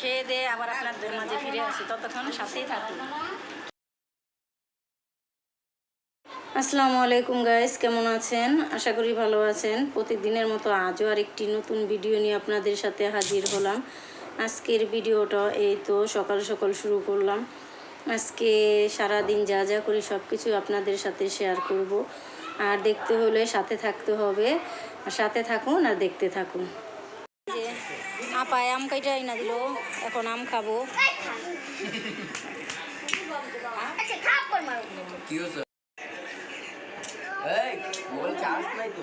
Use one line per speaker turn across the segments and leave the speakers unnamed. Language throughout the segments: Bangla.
খেয়ে দিয়ে আবার মাঝে ফিরে আসি। ততক্ষণ সাথেই থাকুন। আসসালামু আলাইকুম গাইস কেমন আছেন? আশা করি ভালো আছেন। প্রতিদিনের মতো আজও আর একটি নতুন ভিডিও নিয়ে আপনাদের সাথে হাজির হলাম। আজকের ভিডিওটা এই তো সকাল সকাল শুরু করলাম। আজকে সারা দিন যা যা করি সব কিছু আপনাদের সাথে শেয়ার করব। আর দেখতে হলে সাথে থাকতে হবে। আর সাথে থাকুন আর দেখতে থাকুন। যে আপায় আম কাইটা না দিল? এখন আম খাব।
আচ্ছা
হয়েছে? এই মোবাইল চার্জ নাই তো।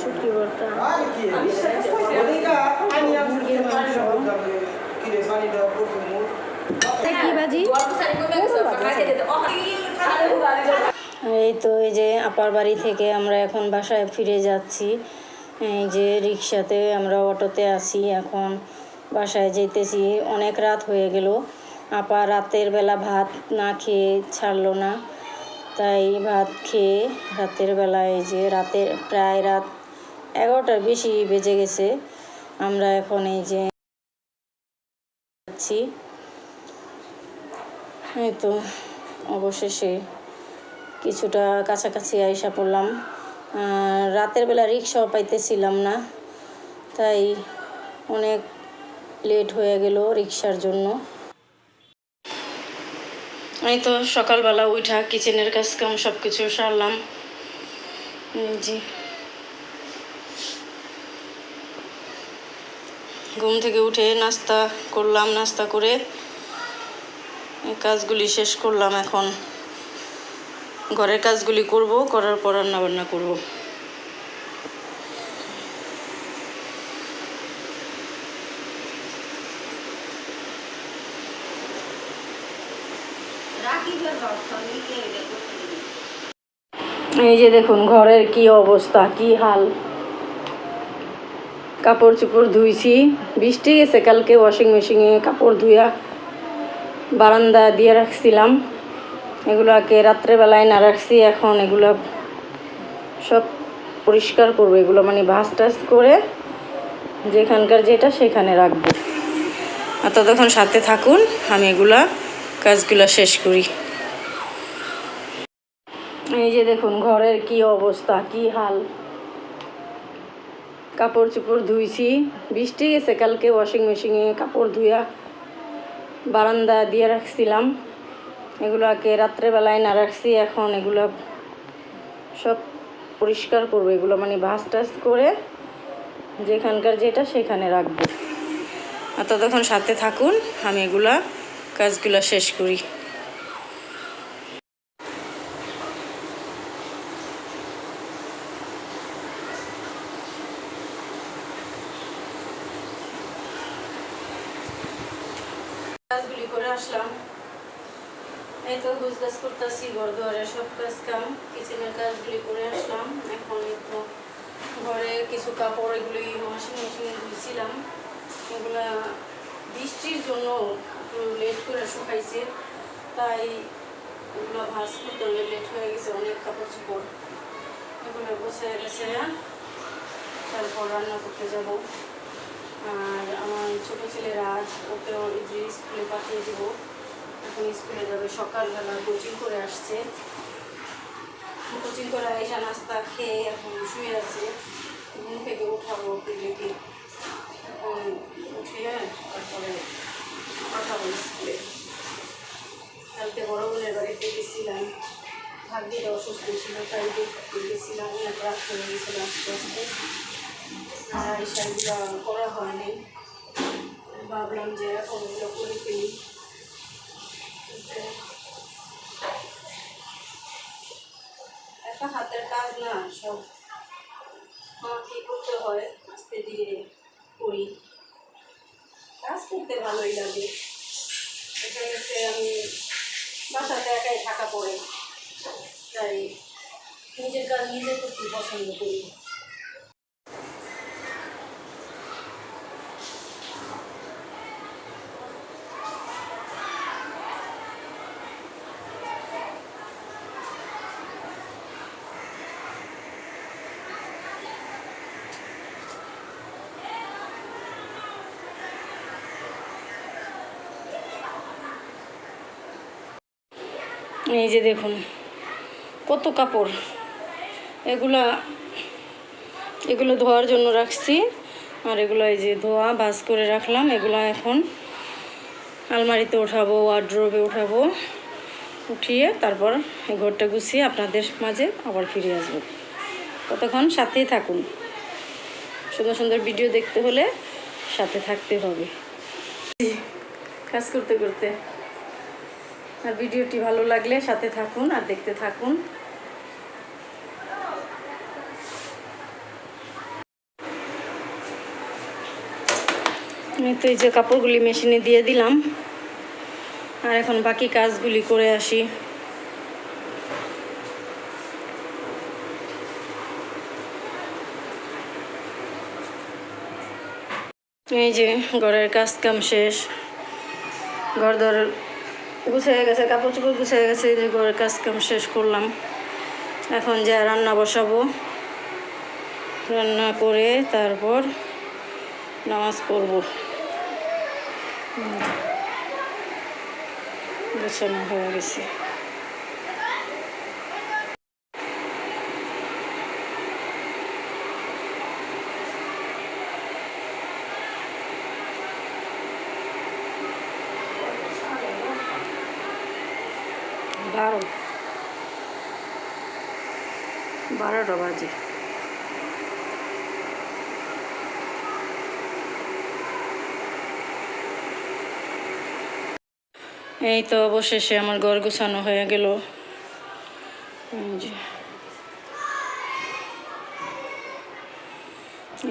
শুটকি ভর্তা কি
করে এই
তো এই যে আপার বাড়ি থেকে আমরা এখন বাসায় ফিরে যাচ্ছি। এই যে রিক্সাতে আমরা অটোতে আছি এখন বাসায় যেতেছি। অনেক রাত হয়ে গেল। আপা রাতের বেলা ভাত না খেয়ে ছাড়লো না। তাই ভাত খেয়ে রাতের বেলা এই যে রাতের প্রায় রাত এগারোটার বেশি বেজে গেছে, আমরা এখন এই যে যাচ্ছি। তো অবশেষে কিছুটা কাছাকাছি আইসা পড়লাম। রাতের বেলা রিক্সাও পাইতেছিলাম না, তাই অনেক লেট হয়ে গেল রিক্সার জন্য। এই তো সকালবেলা উঠা কিচেনের কাজ কাম সব কিছু সারলাম জি। ঘুম থেকে উঠে নাস্তা করলাম, নাস্তা করে কাজগুলি শেষ করলাম এখন। ঘরের কাজগুলি করব, করার পর রান্না বান্না করব। এই যে দেখুন, ঘরের কি অবস্থা, কি হাল। কাপড় চোপড় ধুইছি। বৃষ্টি গেছে কালকে ওয়াশিং মেশিনে কাপড় ধুইয়া বারান্দা দিয়ে রাখছিলাম। এগুলাকে রাত্রেবেলায় না রাখছি, এখন এগুলো সব পরিষ্কার করব। এগুলো মানে ভাস টাস করে যেখানকার যেটা সেখানে রাখব। আর ততক্ষণ সাথে থাকুন, আমি এগুলা কাজগুলো শেষ করি। এই যে দেখুন, ঘরের কি অবস্থা, কি হাল? কাপড় চোপড় ধুইছি, বৃষ্টি গেছে কালকে ওয়াশিং মেশিনে কাপড় ধুইয়া বারান্দা দিয়ে রাখছিলাম। এগুলোকে রাত্রেবেলায় না রাখছি, এখন এগুলো সব পরিষ্কার করব। এগুলো মানে ভাস টাস করে যেখানকার যেটা সেখানে রাখব। আর ততক্ষণ সাথে থাকুন, আমি এগুলা কাজগুলো শেষ করি কাজগুলি করে আসলাম এই তো গুজগাছ করতেছি ঘর দুয়ারের সব কাজ কাম কিচেনের কাজগুলি করে আসলাম। এখন একটু ঘরে কিছু কাপড় এগুলি ওয়াশিং মেশিনে ধুইছিলাম। এগুলা বৃষ্টির জন্য একটু লেট করে শুকাইছে, তাই এগুলো ভাজ করতে হলে লেট হয়ে গেছে, অনেক কাপড় চোপড় এগুলো বসে গেছে তারপর রান্না করতে যাব। আর আমার ছোটো ছেলে রাজ এই স্কুলে পাঠিয়ে দেবো। এখন স্কুলে যাবে, সকালবেলা কোচিং করে আসছে। কোচিং করে এসে নাস্তা খেয়ে এখন শুয়ে আছে। ঘুম থেকে উঠাবো ছেলেকে এখন উঠিয়ে তারপরে পাঠাবো স্কুলে। কালকে বড় বোনের বাড়িতে গেছিলাম। ভাগ্যিটা অসুস্থ ছিল, তাই দেখতে গেছিলাম অনেক রাত হয়ে গেছিল আস্তে আস্তে। আর এই করা হয়নি। ভাবলাম যে এখন এগুলো করে ফেলি। একটা হাতের কাজ না, সব আমাকে করতে হয়, আস্তে ধীরে করি। কাজ করতে ভালোই লাগে। এটা হচ্ছে আমি বাসাতে একাই থাকা পড়ে। তাই নিজের কাজ নিজে করতে পছন্দ করি। এই যে দেখুন, কত কাপড়। এগুলা, এগুলো ধোয়ার জন্য রাখছি। আর এগুলো এই যে ধোয়া ভাজ করে রাখলাম। এগুলো এখন আলমারিতে উঠাবো ওয়ার্ড্রোবে উঠাবো উঠিয়ে তারপর এই ঘরটা গুছিয়ে আপনাদের মাঝে আবার ফিরে আসব। ততক্ষণ সাথেই থাকুন। সুন্দর সুন্দর ভিডিও দেখতে হলে সাথে থাকতে হবে। কাজ করতে করতে। আর ভিডিওটি ভালো লাগলে সাথে থাকুন আর দেখতে থাকুন। আমি তো এই যে কাপড়গুলি মেশিনে দিয়ে দিলাম। আর এখন বাকি কাজগুলি করে আসি। এই যে ঘরের কাজ কাম শেষ। ঘর দর গুছিয়ে গেছে কাপড় চোপড় গুছিয়ে গেছে, এই যে ঘরের কাজ কাম শেষ করলাম। এখন যা রান্না বসাবো। রান্না করে তারপর নামাজ পড়ব। গোছানো হয়ে গেছে। বারো বারোটা বাজে। এই তো অবশেষে আমার ঘর গোছানো হয়ে গেল।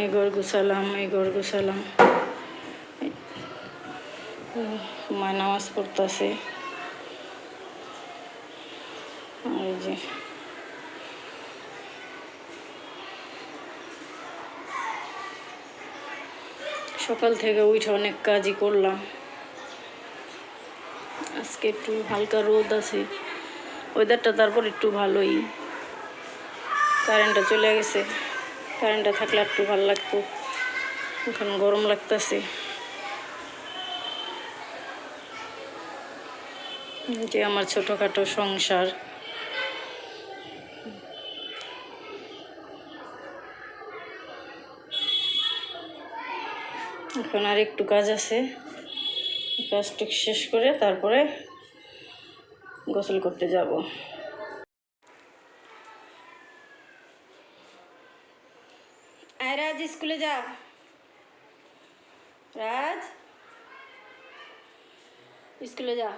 এই ঘর গুছালাম, এই ঘর গুছালাম। এই- মা নামাজ পড়তেছে আর এই যে সকাল থেকে উঠে অনেক কাজই করলাম। আজকে একটু হালকা রোদ আছে ওয়েদারটা তারপর একটু ভালোই। কারেন্টটা চলে গেছে কারেন্টটা থাকলে একটু ভালো লাগতো। এখন গরম লাগতেছে। যে আমার ছোটোখাটো সংসার। এখন আর একটু কাজ আছে। কাজটুক শেষ করে তারপরে গোসল করতে যাব। আয় রাজ, স্কুলে যা। রাজ? স্কুলে যা।